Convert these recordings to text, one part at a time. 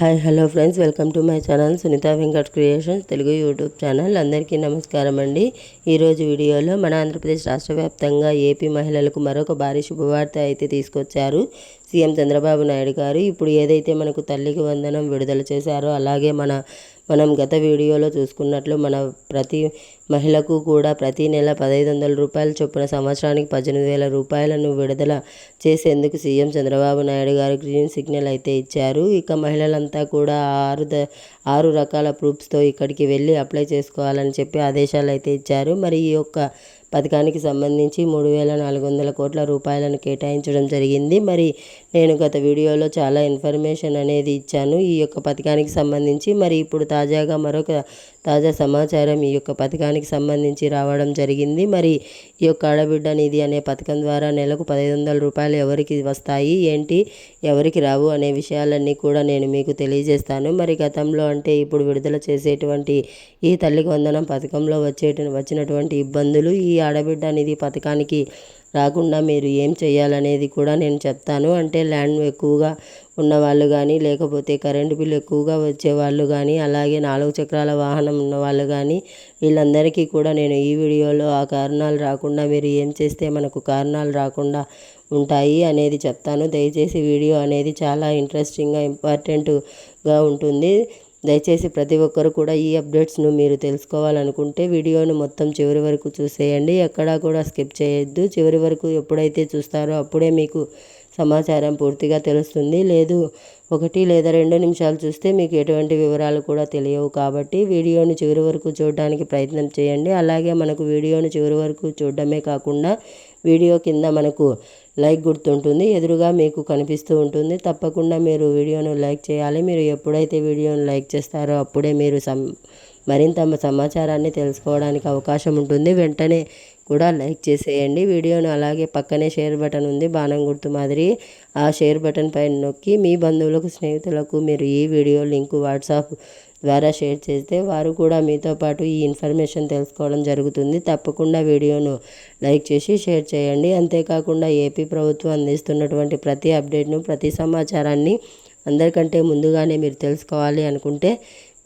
Hi hello friends welcome to my channel Sunitha Venkat creations Telugu YouTube channel. అందరికీ నమస్కారం అండి. ఈరోజు వీడియోలో మన ఆంధ్రప్రదేశ్ రాష్ట్ర వ్యాప్తంగా ఏపీ మహిళలకు మరొక భారీ శుభవార్త అయితే తీసుకొచ్చారు. సీఎం చంద్రబాబు నాయుడు గారు ఇప్పుడు ఏదైతే మనకు తల్లికి వందనం విడుదల చేశారో అలాగే మన మనం గత వీడియోలో చూసుకున్నట్లు మన ప్రతి మహిళకు కూడా ప్రతి నెల పదహైదు వందల రూపాయల చొప్పున సంవత్సరానికి పద్దెనిమిది వేల రూపాయలను విడుదల చేసేందుకు సీఎం చంద్రబాబు నాయుడు గారు గ్రీన్ సిగ్నల్ అయితే ఇచ్చారు. ఇక మహిళలంతా కూడా ఆరు ద ఆరు రకాల ప్రూఫ్స్తో ఇక్కడికి వెళ్ళి అప్లై చేసుకోవాలని చెప్పి ఆదేశాలు అయితే ఇచ్చారు. మరి ఈ యొక్క పథకానికి సంబంధించి మూడు వేల నాలుగు వందల కోట్ల రూపాయలను కేటాయించడం జరిగింది. మరి నేను గత వీడియోలో చాలా ఇన్ఫర్మేషన్ అనేది ఇచ్చాను ఈ యొక్క పథకానికి సంబంధించి. మరి ఇప్పుడు తాజాగా మరొక తాజా సమాచారం ఈ యొక్క పథకానికి సంబంధించి రావడం జరిగింది. మరి ఈ యొక్క ఆడబిడ్డ నిధి అనే పథకం ద్వారా నెలకు పదహైదు వందల రూపాయలు ఎవరికి వస్తాయి ఏంటి ఎవరికి రావు అనే విషయాలన్నీ కూడా నేను మీకు తెలియజేస్తాను. మరి గతంలో అంటే ఇప్పుడు విడుదల చేసేటువంటి ఈ తల్లికి వందనం పథకంలో వచ్చే వచ్చినటువంటి ఇబ్బందులు ఈ ఆడబిడ్డ నిధి పథకానికి రాకుండా మీరు ఏం చేయాలనేది కూడా నేను చెప్తాను. అంటే ల్యాండ్ ఎక్కువగా ఉన్నవాళ్ళు కానీ లేకపోతే కరెంటు బిల్లు ఎక్కువగా వచ్చేవాళ్ళు కానీ అలాగే నాలుగు చక్రాల వాహనం ఉన్నవాళ్ళు కానీ వీళ్ళందరికీ కూడా నేను ఈ వీడియోలో ఆ కారణాలు రాకుండా మీరు ఏం చేస్తే మనకు కారణాలు రాకుండా ఉంటాయి అనేది చెప్తాను. దయచేసి వీడియో అనేది చాలా ఇంట్రెస్టింగ్గా ఇంపార్టెంట్గా ఉంటుంది. దయచేసి ప్రతి ఒక్కరు కూడా ఈ అప్డేట్స్ను మీరు తెలుసుకోవాలనుకుంటే వీడియోను మొత్తం చివరి వరకు చూసేయండి. ఎక్కడా కూడా స్కిప్ చేయొద్దు. చివరి వరకు ఎప్పుడైతే చూస్తారో అప్పుడే మీకు సమాచారం పూర్తిగా తెలుస్తుంది. లేదు ఒకటి లేదా రెండు నిమిషాలు చూస్తే మీకు ఎటువంటి వివరాలు కూడా తెలియవు కాబట్టి వీడియోను చివరి వరకు చూడడానికి ప్రయత్నం చేయండి. అలాగే మనకు వీడియోను చివరి వరకు చూడడమే కాకుండా వీడియో కింద మనకు లైక్ గుర్తుంటుంది ఎదురుగా మీకు కనిపిస్తూ ఉంటుంది. తప్పకుండా మీరు వీడియోను లైక్ చేయాలి. మీరు ఎప్పుడైతే వీడియోను లైక్ చేస్తారో అప్పుడే మీరు సం మరింత సమాచారాన్ని తెలుసుకోవడానికి అవకాశం ఉంటుంది. వెంటనే కూడా లైక్ చేసేయండి. వీడియోను అలాగే పక్కనే షేర్ బటన్ ఉంది బాణం గుర్తు మాదిరి. ఆ షేర్ బటన్ పైన నొక్కి మీ బంధువులకు స్నేహితులకు మీరు ఈ వీడియో లింకు వాట్సాప్ ద్వారా షేర్ చేస్తే వారు కూడా మీతో పాటు ఈ ఇన్ఫర్మేషన్ తెలుసుకోవడం జరుగుతుంది. తప్పకుండా వీడియోను లైక్ చేసి షేర్ చేయండి. అంతేకాకుండా ఏపీ ప్రభుత్వం అందిస్తున్నటువంటి ప్రతి అప్డేట్ను ప్రతి సమాచారాన్ని అందరికంటే ముందుగానే మీరు తెలుసుకోవాలి అనుకుంటే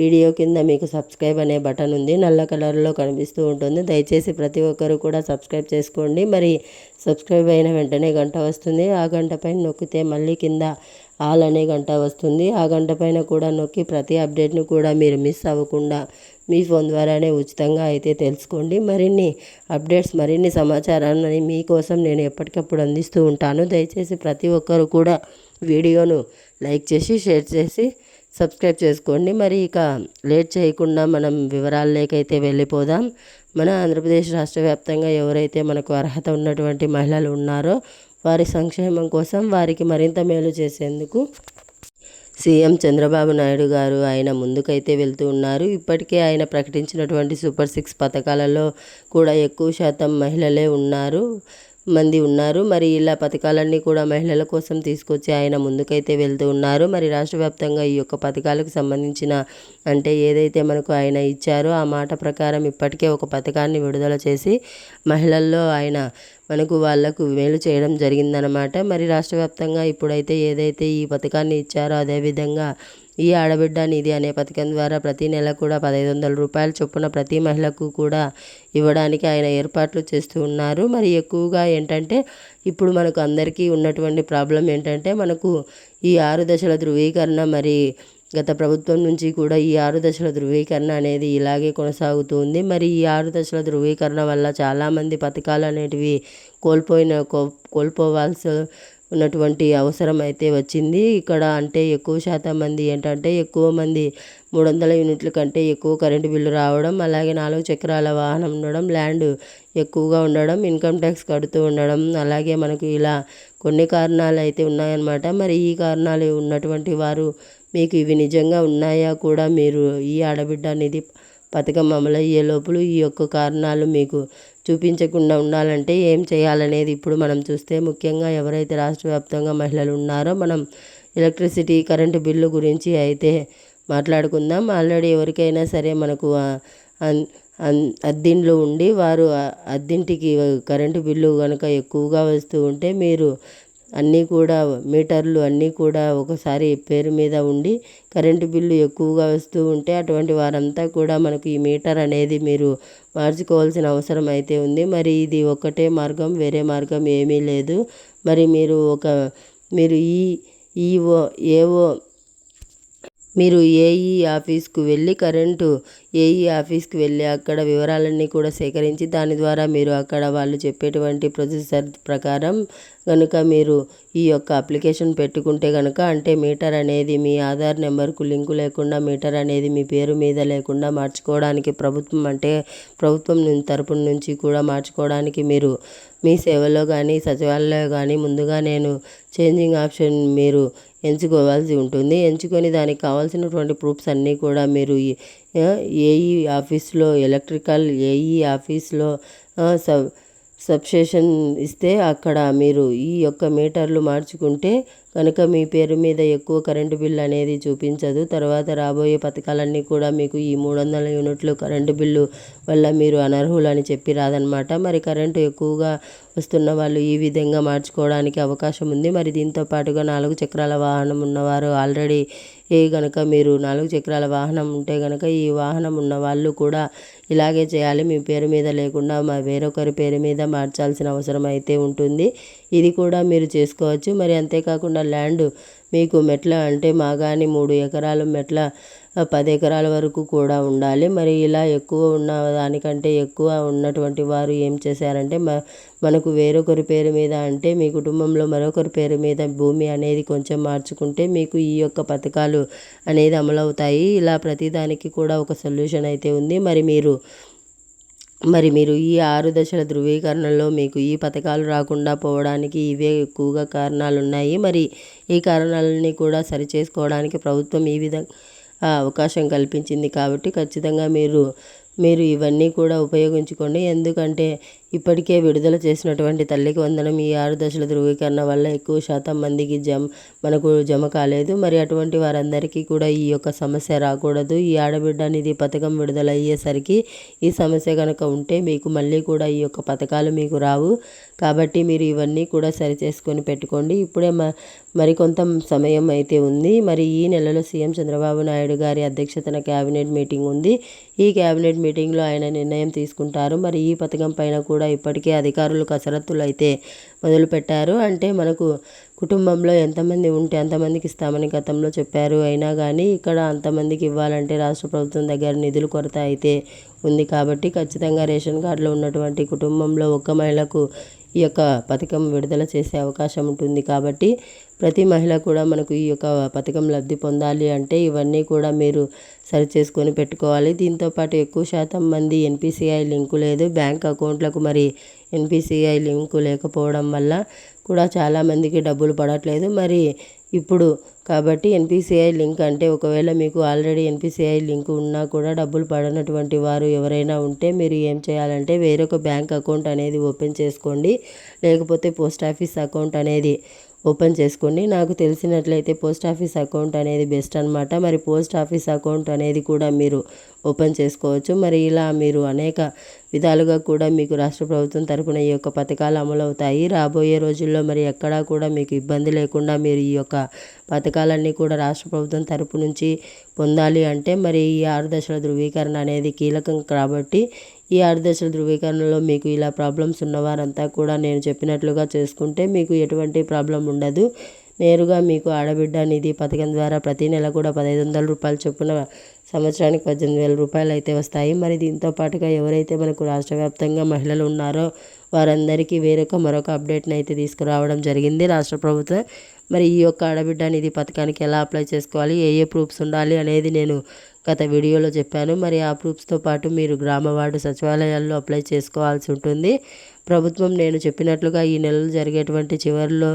వీడియో కింద మీకు సబ్స్క్రైబ్ అనే బటన్ ఉంది. నల్ల కలర్లో కనిపిస్తూ ఉంటుంది. దయచేసి ప్రతి ఒక్కరు కూడా సబ్స్క్రైబ్ చేసుకోండి. మరి సబ్స్క్రైబ్ అయిన వెంటనే గంట వస్తుంది. ఆ గంట పైన నొక్కితే మళ్ళీ కింద ఆల్ అనే గంట వస్తుంది. ఆ గంట పైన కూడా నొక్కి ప్రతి అప్డేట్ను కూడా మీరు మిస్ అవ్వకుండా మీ ఫోన్ ద్వారానే ఉచితంగా అయితే తెలుసుకోండి. మరిన్ని అప్డేట్స్ మరిన్ని సమాచారాన్ని మీకోసం నేను ఎప్పటికప్పుడు అందిస్తూ ఉంటాను. దయచేసి ప్రతి ఒక్కరు కూడా వీడియోను లైక్ చేసి షేర్ చేసి సబ్స్క్రైబ్ చేసుకోండి. మరి ఇక లేట్ చేయకుండా మనం వివరాల్లోకైతే వెళ్ళిపోదాం. మన ఆంధ్రప్రదేశ్ రాష్ట్ర వ్యాప్తంగా ఎవరైతే మనకు అర్హత ఉన్నటువంటి మహిళలు ఉన్నారో వారి సంక్షేమం కోసం వారికి మరింత మేలు చేసేందుకు సీఎం చంద్రబాబు నాయుడు గారు ఆయన ముందుకైతే వెళ్తూ ఉన్నారు. ఇప్పటికే ఆయన ప్రకటించినటువంటి సూపర్ సిక్స్ పథకాలలో కూడా ఎక్కువ శాతం మహిళలే ఉన్నారు. మంది ఉన్నారు. మరి ఇలా పథకాలన్నీ కూడా మహిళల కోసం తీసుకొచ్చి ఆయన ముందుకైతే వెళ్తూ ఉన్నారు. మరి రాష్ట్ర వ్యాప్తంగా ఈ యొక్క పథకాలకు సంబంధించిన అంటే ఏదైతే మనకు ఆయన ఇచ్చారో ఆ మాట ప్రకారం ఇప్పటికే ఒక పథకాన్ని విడుదల చేసి మహిళల్లో ఆయన మనకు వాళ్ళకు మేలు చేయడం జరిగిందనమాట మరి రాష్ట్ర వ్యాప్తంగా ఇప్పుడైతే ఏదైతే ఈ పథకాన్ని ఇచ్చారో అదేవిధంగా ఈ ఆడబిడ్డ నిధి అనే పథకం ద్వారా ప్రతి నెల కూడా పదహైదు వందల రూపాయల చొప్పున ప్రతి మహిళకు కూడా ఇవ్వడానికి ఆయన ఏర్పాట్లు చేస్తూ ఉన్నారు. మరి ఎక్కువగా ఏంటంటే ఇప్పుడు మనకు అందరికీ ఉన్నటువంటి ప్రాబ్లం ఏంటంటే మనకు ఈ ఆరు దశల ధృవీకరణ మరి గత ప్రభుత్వం నుంచి కూడా ఈ ఆరు దశల ధృవీకరణ అనేది ఇలాగే కొనసాగుతుంది మరి ఈ ఆరు దశల ధృవీకరణ వల్ల చాలామంది పథకాలు అనేటివి కోల్పోయిన కోల్పోవాల్సి ఉన్నటువంటి అవసరం అయితే వచ్చింది. ఇక్కడ అంటే ఎక్కువ శాతం మంది ఏంటంటే ఎక్కువ మంది మూడు వందల యూనిట్ల కంటే ఎక్కువ కరెంటు బిల్లు రావడం అలాగే నాలుగు చక్రాల వాహనం ఉండడం ల్యాండ్ ఎక్కువగా ఉండడం ఇన్కమ్ ట్యాక్స్ కడుతూ ఉండడం అలాగే మనకు ఇలా కొన్ని కారణాలు అయితే ఉన్నాయన్నమాట. మరి ఈ కారణాలు ఉన్నటువంటి వారు మీకు ఇవి నిజంగా ఉన్నాయా? కూడా మీరు ఈ ఆడబిడ్డ అనేది పథకం అమలయ్యే లోపల ఈ యొక్క కారణాలు మీకు చూపించకుండా ఉండాలంటే ఏం చేయాలనేది ఇప్పుడు మనం చూస్తే ముఖ్యంగా ఎవరైతే రాష్ట్ర వ్యాప్తంగా మహిళలు ఉన్నారో మనం ఎలక్ట్రిసిటీ కరెంటు బిల్లు గురించి అయితే మాట్లాడుకుందాం. ఆల్రెడీ ఎవరికైనా సరే మనకు అద్దిండ్లు ఉండి వారు అద్దింటికి కరెంటు బిల్లు కనుక ఎక్కువగా వస్తూ ఉంటే మీరు అన్నీ కూడా మీటర్లు అన్నీ కూడా ఒకసారి పేరు మీద ఉండి కరెంటు బిల్లు ఎక్కువగా వస్తూ ఉంటే అటువంటి వారంతా కూడా మనకు ఈ మీటర్ అనేది మీరు మార్చుకోవాల్సిన అవసరం అయితే ఉంది. మరి ఇది ఒకటే మార్గం వేరే మార్గం ఏమీ లేదు. మరి మీరు ఒక మీరు ఈ ఈఓ ఏఓ మీరు ఏఈ ఆఫీస్కు వెళ్ళి కరెంటు ఏఈ ఆఫీస్కి వెళ్ళి అక్కడ వివరాలన్నీ కూడా సేకరించి దాని ద్వారా మీరు అక్కడ వాళ్ళు చెప్పేటువంటి ప్రొసీజర్ ప్రకారం కనుక మీరు ఈ యొక్క అప్లికేషన్ పెట్టుకుంటే కనుక అంటే మీటర్ అనేది మీ ఆధార్ నెంబర్కు లింకు లేకుండా మీటర్ అనేది మీ పేరు మీద లేకుండా మార్చుకోవడానికి ప్రభుత్వం అంటే ప్రభుత్వం తరపున నుంచి కూడా మార్చుకోవడానికి మీరు మీ సేవలో కానీ సచివాలయంలో కానీ ముందుగా నేను చేంజింగ్ ఆప్షన్ మీరు ఎంచుకోవాల్సి ఉంటుంది. ఎంచుకొని దానికి కావాల్సినటువంటి ప్రూఫ్స్ అన్నీ కూడా మీరు ఏఈ ఆఫీస్లో ఎలక్ట్రికల్ ఏఈ ఆఫీస్లో సబ్ సబ్స్టేషన్ ఇస్తే అక్కడ మీరు ఈ యొక్క మీటర్లు మార్చుకుంటే కనుక మీ పేరు మీద ఎక్కువ కరెంటు బిల్లు అనేది చూపించదు. తర్వాత రాబోయే పథకాలన్నీ కూడా మీకు ఈ మూడు వందల యూనిట్లు కరెంటు బిల్లు వల్ల మీరు అనర్హులు అని చెప్పి రాదనమాట మరి కరెంటు ఎక్కువగా వస్తున్న వాళ్ళు ఈ విధంగా మార్చుకోవడానికి అవకాశం ఉంది. మరి దీంతో పాటుగా నాలుగు చక్రాల వాహనం ఉన్నవారు ఆల్రెడీ ఏ గనక మీరు నాలుగు చక్రాల వాహనం ఉంటే గనక ఈ వాహనం ఉన్న వాళ్ళు కూడా ఇలాగే చేయాలి. మీ పేరు మీద లేకుండా మా వేరొకరి పేరు మీద మార్చాల్సిన అవసరం అయితే ఉంటుంది. ఇది కూడా మీరు చేసుకోవచ్చు. మరి అంతేకాకుండా ల్యాండ్ మీకు మెట్ల అంటే మాగాని మూడు ఎకరాలు మెట్ల పది ఎకరాల వరకు కూడా ఉండాలి. మరి ఇలా ఎక్కువ ఉన్న దానికంటే ఎక్కువ ఉన్నటువంటి వారు ఏం చేశారంటే మ మనకు వేరొకరి పేరు మీద అంటే మీ కుటుంబంలో మరొకరి పేరు మీద భూమి అనేది కొంచెం మార్చుకుంటే మీకు ఈ యొక్క పథకాలు అనేది అమలవుతాయి. ఇలా ప్రతిదానికి కూడా ఒక సొల్యూషన్ అయితే ఉంది. మరి మీరు మరి మీరు ఈ ఆరు దశల ధృవీకరణలో మీకు ఈ పథకాలు రాకుండా పోవడానికి ఇవే ఎక్కువగా కారణాలు ఉన్నాయి మరి ఈ కారణాలన్నీ కూడా సరిచేసుకోవడానికి ప్రభుత్వం ఈ విధంగా అవకాశం కల్పించింది. కాబట్టి ఖచ్చితంగా మీరు మీరు ఇవన్నీ కూడా ఉపయోగించుకోండి. ఎందుకంటే ఇప్పటికే విడుదల చేసినటువంటి తల్లికి వందనం. ఈ ఆరు దశల ధృవీకరణ వల్ల ఎక్కువ శాతం మందికి జమ మనకు జమ కాలేదు. మరి అటువంటి వారందరికీ కూడా ఈ యొక్క సమస్య రాకూడదు. ఈ ఆడబిడ్డ నిధి పథకం విడుదల అయ్యేసరికి ఈ సమస్య కనుక ఉంటే మీకు మళ్ళీ కూడా ఈ యొక్క పథకాలు మీకు రావు. కాబట్టి మీరు ఇవన్నీ కూడా సరి చేసుకొని పెట్టుకోండి. ఇప్పుడే మరికొంత సమయం అయితే ఉంది. మరి ఈ నెలలో సీఎం చంద్రబాబు నాయుడు గారి అధ్యక్షతన క్యాబినెట్ మీటింగ్ ఉంది. ఈ క్యాబినెట్ మీటింగ్లో ఆయన నిర్ణయం తీసుకుంటారు. మరి ఈ పథకం పైన కూడా ఇప్పటికే అధికారులు కసరత్తులు అయితే మొదలుపెట్టారు. అంటే మనకు కుటుంబంలో ఎంతమంది ఉంటే అంతమందికి ఇస్తామని గతంలో చెప్పారు. అయినా కానీ ఇక్కడ అంతమందికి ఇవ్వాలంటే రాష్ట్ర ప్రభుత్వం దగ్గర నిధులు కొరత అయితే ఉంది కాబట్టి ఖచ్చితంగా రేషన్ కార్డులో ఉన్నటువంటి కుటుంబంలో ఒక్క మహిళకు ఈ యొక్క పథకం విడుదల చేసే అవకాశం ఉంటుంది కాబట్టి ప్రతి మహిళ కూడా మనకు ఈ యొక్క పథకం లబ్ధి పొందాలి అంటే ఇవన్నీ కూడా మీరు సరి చేసుకొని పెట్టుకోవాలి దీంతోపాటు ఎక్కువ శాతం మంది ఎన్పిసిఐ లింకు లేదు. బ్యాంక్ అకౌంట్లకు మరి ఎన్పిసిఐ లింకు లేకపోవడం వల్ల కూడా చాలామందికి డబ్బులు పడట్లేదు. మరి ఇప్పుడు. కాబట్టి ఎన్పిసిఐ లింక్ అంటే ఒకవేళ మీకు ఆల్రెడీ ఎన్పిసిఐ లింక్ ఉన్నా కూడా డబ్బులు పడనటువంటి వారు ఎవరైనా ఉంటే మీరు ఏం చేయాలంటే వేరొక బ్యాంక్ అకౌంట్ అనేది ఓపెన్ చేసుకోండి. లేకపోతే పోస్ట్ ఆఫీస్ అకౌంట్ అనేది ఓపెన్ చేసుకోండి. నాకు తెలిసినట్లయితే పోస్ట్ ఆఫీస్ అకౌంట్ అనేది బెస్ట్ అనమాట మరి పోస్ట్ ఆఫీస్ అకౌంట్ అనేది కూడా మీరు ఓపెన్ చేసుకోవచ్చు. మరి ఇలా మీరు అనేక విధాలుగా కూడా మీకు రాష్ట్ర ప్రభుత్వం తరపున ఈ యొక్క పథకాలు అమలవుతాయి రాబోయే రోజుల్లో మరి ఎక్కడా కూడా మీకు ఇబ్బంది లేకుండా మీరు ఈ యొక్క పథకాలన్నీ కూడా రాష్ట్ర ప్రభుత్వం తరపు నుంచి పొందాలి అంటే మరి ఈ ఆరు దశల ధృవీకరణ అనేది కీలకం కాబట్టి ఈ ఆరుదశల ధృవీకరణలో మీకు ఇలా ప్రాబ్లమ్స్ ఉన్నవారంతా కూడా నేను చెప్పినట్లుగా చేసుకుంటే మీకు ఎటువంటి ప్రాబ్లం ఉండదు. నేరుగా మీకు ఆడబిడ్డ నిధి పథకం ద్వారా ప్రతి నెల కూడా పదహైదు వందల రూపాయలు చొప్పున సంవత్సరానికి పద్దెనిమిది వేల రూపాయలు అయితే వస్తాయి. మరి దీంతో పాటుగా ఎవరైతే మనకు రాష్ట్ర వ్యాప్తంగా మహిళలు ఉన్నారో వారందరికీ వేరొక మరొక అప్డేట్ని అయితే తీసుకురావడం జరిగింది రాష్ట్ర ప్రభుత్వం. మరి ఈ యొక్క ఆడబిడ్డ నిధి పథకానికి ఎలా అప్లై చేసుకోవాలి? ఏ ఏ ప్రూఫ్స్ ఉండాలి అనేది నేను గత వీడియోలో చెప్పాను. మరి ఆ ప్రూఫ్స్తో పాటు మీరు గ్రామ వార్డు సచివాలయాల్లో అప్లై చేసుకోవాల్సి ఉంటుంది. ప్రభుత్వం నేను చెప్పినట్లుగా ఈ నెలలు జరిగేటువంటి చివరిలో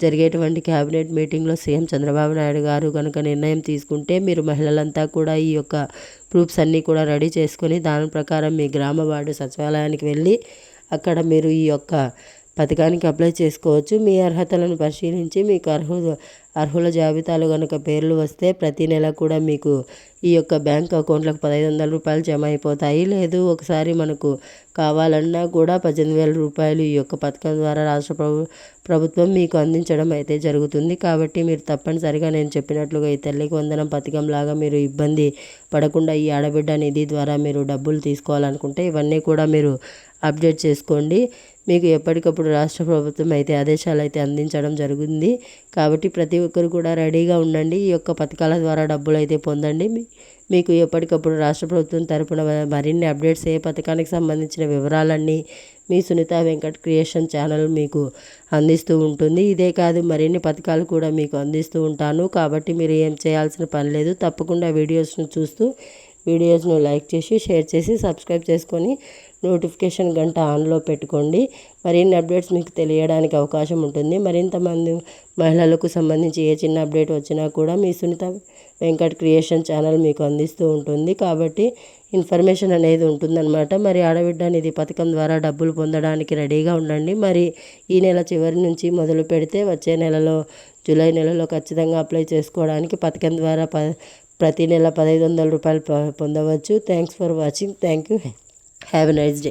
జరిగేటువంటి క్యాబినెట్ మీటింగ్లో సీఎం చంద్రబాబు నాయుడు గారు కనుక నిర్ణయం తీసుకుంటే మీరు మహిళలంతా కూడా ఈ యొక్క ప్రూఫ్స్ అన్నీ కూడా రెడీ చేసుకొని దాని ప్రకారం మీ గ్రామ వార్డు సచివాలయానికి వెళ్ళి అక్కడ మీరు ఈ యొక్క పథకానికి అప్లై చేసుకోవచ్చు. మీ అర్హతలను పరిశీలించి మీకు అర్హు అర్హుల జాబితాలో కనుక పేర్లు వస్తే ప్రతి నెల కూడా మీకు ఈ యొక్క బ్యాంక్ అకౌంట్లకు పదహైదు వందల రూపాయలు జమ అయిపోతాయి. లేదు ఒకసారి మనకు కావాలన్నా కూడా పద్దెనిమిది వేల రూపాయలు ఈ యొక్క పథకం ద్వారా రాష్ట్ర ప్రభు ప్రభుత్వం మీకు అందించడం అయితే జరుగుతుంది. కాబట్టి మీరు తప్పనిసరిగా నేను చెప్పినట్లుగా ఈ తల్లికి వందనం పథకం లాగా మీరు ఇబ్బంది పడకుండా ఈ ఆడబిడ్డ నిధి ద్వారా మీరు డబ్బులు తీసుకోవాలనుకుంటే ఇవన్నీ కూడా మీరు అప్డేట్ చేసుకోండి. మీకు ఎప్పటికప్పుడు రాష్ట్ర ప్రభుత్వం అయితే ఆదేశాలు అయితే అందించడం జరుగుతుంది. కాబట్టి ప్రతి ఒక్కరు కూడా రెడీగా ఉండండి. ఈ యొక్క పథకాల ద్వారా డబ్బులు అయితే పొందండి. మీకు ఎప్పటికప్పుడు రాష్ట్ర ప్రభుత్వం తరపున మరిన్ని అప్డేట్స్ ఏ పథకానికి సంబంధించిన వివరాలన్నీ మీ సునీత వెంకట్ క్రియేషన్ ఛానల్ మీకు అందిస్తూ ఉంటుంది. ఇదే కాదు మరిన్ని పథకాలు కూడా మీకు అందిస్తూ ఉంటాను. కాబట్టి మీరు ఏం చేయాల్సిన పని లేదు. తప్పకుండా వీడియోస్ను చూస్తూ వీడియోస్ను లైక్ చేసి షేర్ చేసి సబ్స్క్రైబ్ చేసుకొని నోటిఫికేషన్ గంట ఆన్లో పెట్టుకోండి. మరిన్ని అప్డేట్స్ మీకు తెలియడానికి అవకాశం ఉంటుంది. మరింత మంది మహిళలకు సంబంధించి ఏ చిన్న అప్డేట్ వచ్చినా కూడా మీ సునీత వెంకట్ క్రియేషన్ ఛానల్ మీకు అందిస్తూ ఉంటుంది. కాబట్టి ఇన్ఫర్మేషన్ అనేది ఉంటుందన్నమాట. మరి ఆడబిడ్డ నిధి పథకం ద్వారా డబ్బులు పొందడానికి రెడీగా ఉండండి. మరి ఈ నెల చివరి నుంచి మొదలు పెడితే వచ్చే నెలలో జూలై నెలలో ఖచ్చితంగా అప్లై చేసుకోవడానికి పథకం ద్వారా ప ప్రతి నెల పదహైదు వందల రూపాయలు ప పొందవచ్చు. Thanks for watching. Thank you. Have a nice day